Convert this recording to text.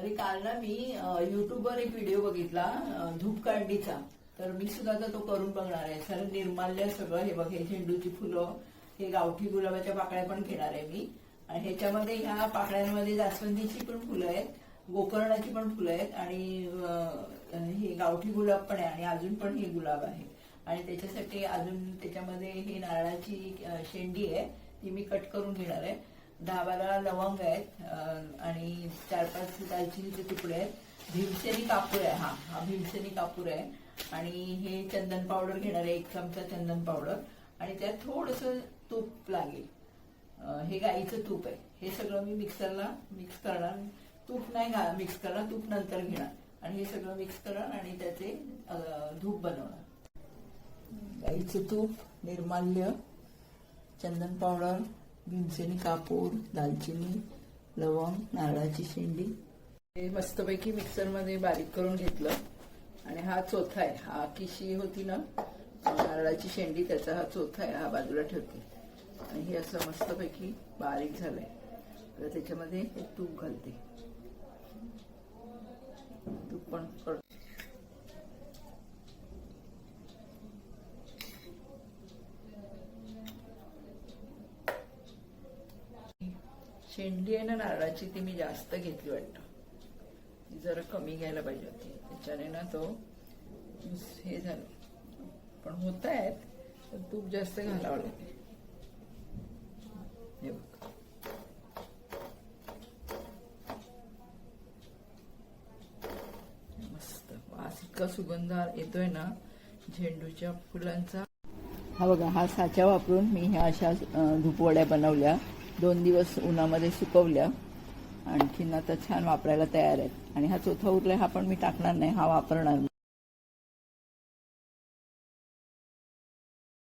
अरे काल ना मी युट्यूबवर एक व्हिडिओ बघितला धूपकांडीचा. तर मी सुद्धा आता तो करून बघणार आहे. सर निर्माल्य सगळं हे बघ हे झेंडूची फुलं हे गावठी गुलाबाच्या पाकळ्या पण घेणार आहे मी. आणि ह्याच्यामध्ये ह्या पाकळ्यांमध्ये जास्वंदीची पण फुलं आहेत गोकर्णाची पण फुलं आहेत आणि हे गावठी गुलाब पण आहे आणि अजून पण हे गुलाब आहे. आणि त्याच्यासाठी अजून त्याच्यामध्ये हे नारळाची शेंडी आहे ती मी कट करून घेणार आहे. दहा बारा लवंग आहेत आणि चार पाच दालचिनीचे तुकडे आहेत. भीमसेनी कापूर आहे हा हा भीमसेनी कापूर आहे. आणि हे चंदन पावडर घेणार आहे एक चमचा चंदन पावडर. आणि त्यात थोडस तूप लागेल. हे गाईचं तूप आहे. हे सगळं मी मिक्सरला मिक्स करणार. तूप नाही घा मिक्स करणार तूप नंतर घेणार. आणि हे सगळं मिक्स करणार आणि त्याचे धूप बनवणार. गाईचं तूप निर्माल्य चंदन पावडर भीमसेनी कापूर दालचिनी लवंग नारळाची शेंडी. हे मस्तपैकी मिक्सरमध्ये बारीक करून घेतलं. आणि हा चोथा आहे. हा किशी होती ना नारळाची शेंडी त्याचा हा चोथा आहे. हा बाजूला ठेवते. आणि हे असं मस्तपैकी बारीक झालंय. तर त्याच्यामध्ये तूप घालते तूप पण करते शेंडी आहे ना नारळाची ती मी जास्त घेतली वाटतं. ती जरा कमी घ्यायला पाहिजे होती. त्याच्याने ना तो हे झालं. पण होत आहेत तर तूप जास्त घालावं लागेल हे बघ. मस्त. वास इतका सुगंध येतोय ना झेंडूच्या फुलांचा. हा बघा हा साचा वापरून मी ह्या अशा धुपवड्या धूपवड्या बनवल्या. दोन दिवस उन्हामध्ये सुकवल्या. आणखीन आता छान वापरायला तयार आहेत. आणि हा चौथा उरला हा पण मी टाकणार नाही हा वापरणार